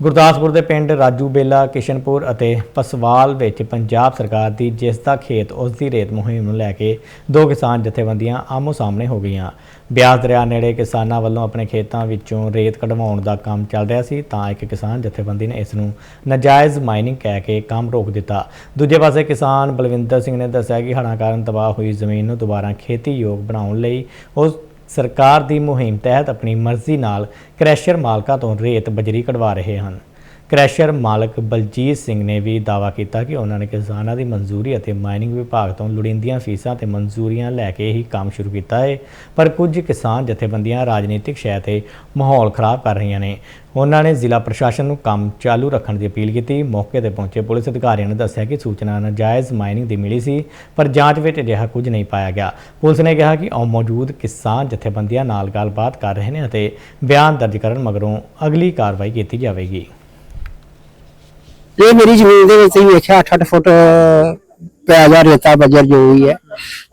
ਗੁਰਦਾਸਪੁਰ ਦੇ ਪਿੰਡ ਰਾਜੂ ਬੇਲਾ, ਕਿਸ਼ਨਪੁਰ ਅਤੇ ਪਸਵਾਲ ਵਿੱਚ ਪੰਜਾਬ ਸਰਕਾਰ ਦੀ ਜਿਸ ਦਾ ਖੇਤ ਉਸ ਦੀ ਰੇਤ ਮੁਹਿੰਮ ਨੂੰ ਲੈ ਕੇ ਦੋ ਕਿਸਾਨ ਜਥੇਬੰਦੀਆਂ ਆਮੋ ਸਾਹਮਣੇ ਹੋ ਗਈਆਂ। ਬਿਆਸ ਦਰਿਆ ਨੇੜੇ ਕਿਸਾਨਾਂ ਵੱਲੋਂ ਆਪਣੇ ਖੇਤਾਂ ਵਿੱਚੋਂ ਰੇਤ ਕਢਵਾਉਣ ਦਾ ਕੰਮ ਚੱਲ ਰਿਹਾ ਸੀ, ਤਾਂ ਇੱਕ ਕਿਸਾਨ ਜਥੇਬੰਦੀ ਨੇ ਇਸ ਨੂੰ ਨਾਜਾਇਜ਼ ਮਾਈਨਿੰਗ ਕਹਿ ਕੇ ਕੰਮ ਰੋਕ ਦਿੱਤਾ। ਦੂਜੇ ਪਾਸੇ ਕਿਸਾਨ ਬਲਵਿੰਦਰ ਸਿੰਘ ਨੇ ਦੱਸਿਆ ਕਿ ਹੜ੍ਹਾਂ ਕਾਰਨ ਤਬਾਹ ਹੋਈ ਜ਼ਮੀਨ ਨੂੰ ਦੁਬਾਰਾ ਖੇਤੀਯੋਗ ਬਣਾਉਣ ਲਈ ਉਸ ਸਰਕਾਰ ਦੀ ਮੁਹਿੰਮ ਤਹਿਤ ਆਪਣੀ ਮਰਜ਼ੀ ਨਾਲ ਕ੍ਰੈਸ਼ਰ ਮਾਲਕਾਂ ਤੋਂ ਰੇਤ ਬਜਰੀ ਕਢਵਾ ਰਹੇ ਹਨ। ਕ੍ਰੈਸ਼ਰ ਮਾਲਕ ਬਲਜੀਤ ਸਿੰਘ ਨੇ ਵੀ ਦਾਅਵਾ ਕੀਤਾ ਕਿ ਉਹਨਾਂ ਨੇ ਕਿਸਾਨਾਂ ਦੀ ਮਨਜ਼ੂਰੀ ਅਤੇ ਮਾਈਨਿੰਗ ਵਿਭਾਗ ਤੋਂ ਲੋੜੀਂਦੀਆਂ ਫੀਸਾਂ ਤੇ ਮਨਜ਼ੂਰੀਆਂ ਲੈ ਕੇ ਹੀ ਕੰਮ ਸ਼ੁਰੂ ਕੀਤਾ ਹੈ। ਪਰ ਕੁਝ ਕਿਸਾਨ ਜਥੇਬੰਦੀਆਂ ਰਾਜਨੀਤਿਕ ਸ਼ੈ ਤੇ ਮਾਹੌਲ ਖਰਾਬ ਕਰ ਰਹੀਆਂ ਨੇ। ਉਹਨਾਂ ਨੇ ਜ਼ਿਲ੍ਹਾ ਪ੍ਰਸ਼ਾਸਨ ਨੂੰ ਕੰਮ ਚਾਲੂ ਰੱਖਣ ਦੀ ਅਪੀਲ ਕੀਤੀ। ਮੌਕੇ ਤੇ ਪਹੁੰਚੇ ਪੁਲਿਸ ਅਧਿਕਾਰੀਆਂ ਨੇ ਦੱਸਿਆ ਕਿ ਸੂਚਨਾ ਨਾਜਾਇਜ਼ ਮਾਈਨਿੰਗ ਦੀ ਮਿਲੀ ਸੀ, ਪਰ ਜਾਂਚ ਵਿੱਚ ਅਜਿਹਾ ਕੁਝ ਨਹੀਂ ਪਾਇਆ ਗਿਆ। ਪੁਲਿਸ ਨੇ ਕਿਹਾ ਕਿ ਉਹ ਮੌਜੂਦ ਕਿਸਾਨ ਜਥੇਬੰਦੀਆਂ ਨਾਲ ਗੱਲਬਾਤ ਕਰ ਰਹੇ ਨੇ ਅਤੇ ਬਿਆਨ ਦਰਜ ਕਰਨ ਮਗਰੋਂ ਅਗਲੀ ਕਾਰਵਾਈ ਕੀਤੀ ਜਾਵੇਗੀ। ਇਹ ਮੇਰੀ ਜ਼ਮੀਨ ਦੇ ਵਿੱਚ ਹੀ ਵੇਖਿਆ 8-8 ਫੁੱਟ ਪਿਆ ਜਾ ਰੇਤਾ ਬੱਜਰ ਜੋ ਵੀ ਹੈ।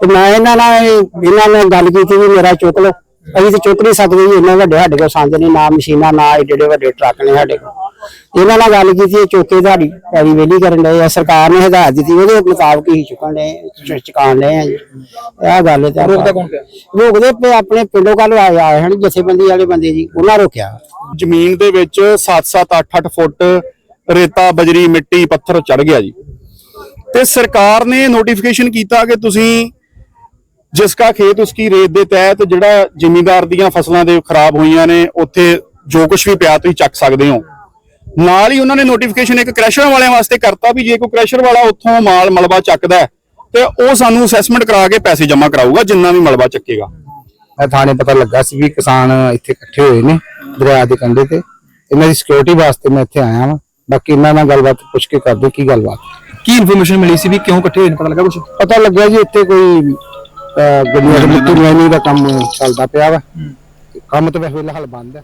ਤੇ ਮੈਂ ਇਹਨਾਂ ਨਾਲ ਇਹਨਾਂ ਨਾਲ ਗੱਲ ਕੀਤੀ ਵੀ ਮੇਰਾ ਚੁੱਕ ਲਓ। ਅਸੀਂ ਤੇ ਚੁੱਕ ਨਹੀਂ ਸਕਦੇ ਜੀ ਇੰਨੇ ਵੱਡੇ ਸਾਡੇ ਕੋਲ ਸੰਦ ਨਹੀਂ ਨਾ ਮਸ਼ੀਨਾਂ ਨਾ ਏਡੇ ਵੱਡੇ ਟਰੱਕ ਨੇ ਸਾਡੇ ਕੋਲ। ਇਹਨਾਂ ਨਾਲ ਗੱਲ ਕੀਤੀ ਇਹ ਚੌਕੇ ਤੁਹਾਡੀ ਪੈਰੀ ਵੇਲੀ ਕਰਨ ਦੇ ਆ। ਸਰਕਾਰ ਨੇ ਹਦਾਇਤ ਦਿੱਤੀ ਉਹਦੇ ਮੁਤਾਬਕ ਹੀ ਚੁੱਕਣ ਦੇ ਚੁਕਾਣ ਦੇ ਆ ਜੀ। ਇਹ ਗੱਲ ਹੈ ਤੇ ਰੋਕਦਾ ਕੌਣ ਪਿਆ? ਰੋਕਦੇ ਪਏ ਆਪਣੇ ਪਿੰਡੋਂ ਕੱਲ ਆਏ ਆਏ ਹਨ ਜਥੇਬੰਦੀ ਵਾਲੇ ਬੰਦੇ ਜੀ ਉਹਨਾਂ ਰੋਕਿਆ। ਜ਼ਮੀਨ ਦੇ ਵਿੱਚ 7-7 8-8 ਫੁੱਟ ਰੇਤਾ, ਬਜਰੀ, ਮਿੱਟੀ, ਪੱਥਰ ਚੜ ਗਿਆ ਜੀ। ਤੇ ਸਰਕਾਰ ਨੇ ਨੋਟੀਫਿਕੇਸ਼ਨ ਕੀਤਾ ਕਿ ਤੁਸੀਂ ਜਿਸ ਕਾ ਖੇਤ ਉਸਕੀ ਰੇਤ ਦੇ ਤਹਿਤ ਜਿਹੜਾ ਜ਼ਿਮੀਂਦਾਰ ਦੀਆਂ ਫਸਲਾਂ ਦੇ ਖਰਾਬ ਹੋਈਆਂ ਨੇ, ਉੱਥੇ ਜੋ ਕੁਝ ਵੀ ਪਿਆ ਤੁਸੀਂ ਚੱਕ ਸਕਦੇ ਹੋ। ਨਾਲ ਹੀ ਉਹਨਾਂ ਨੇ ਨੋਟੀਫਿਕੇਸ਼ਨ ਇੱਕ ਕ੍ਰੈਸ਼ਰ ਵਾਲਿਆਂ ਵਾਸਤੇ ਕਰਤਾ ਵੀ ਜੇ ਕੋਈ ਕ੍ਰੈਸ਼ਰ ਵਾਲਾ ਉੱਥੋਂ ਮਾਲ ਮਲਬਾ ਚੱਕਦਾ ਤੇ ਉਹ ਸਾਨੂੰ ਅਸੈਸਮੈਂਟ ਕਰਾ ਕੇ ਪੈਸੇ ਜਮ੍ਹਾਂ ਕਰਾਊਗਾ, ਜਿੰਨਾ ਵੀ ਮਲਬਾ ਚੱਕੇਗਾ। ਇਹ ਥਾਣੇ ਪਤਾ ਲੱਗਾ ਸੀ ਵੀ ਕਿਸਾਨ ਇੱਥੇ ਇਕੱਠੇ ਹੋਏ ਨੇ, ਦਰਿਆ ਦੇ ਕੰਢੇ ਤੇ। ਇਹਨਾਂ ਦੀ ਸਿਕਿਉਰਿਟੀ ਵਾਸਤੇ ਮੈਂ ਇੱਥੇ ਆਇਆ ਵਾਂ। ਬਾਕੀ ਇਹਨਾਂ ਨਾਲ ਗੱਲਬਾਤ ਪੁੱਛ ਕੇ ਕਰਦੇ ਕੀ ਗੱਲਬਾਤ। ਕੀ ਇਨਫੋਰਮੇਸ਼ਨ ਮਿਲੀ ਸੀ ਵੀ ਕਿਉਂ ਇਕੱਠੇ ਹੋਏ ਨੇ ਪਤਾ ਲੱਗਾ ਕੁਝ ਪਤਾ ਲੱਗਿਆ ਜੀ ਇੱਥੇ ਕੋਈ ਅਹ, ਗੱਡੀਆਂ ਦੇ ਮਿੱਟੀ ਲੈਣੀ ਦਾ ਕੰਮ ਚੱਲਦਾ ਪਿਆ ਵਾ। ਕੰਮ ਤਾਂ ਵੈਸੇ ਫਿਲਹਾਲ ਬੰਦ ਹੈ।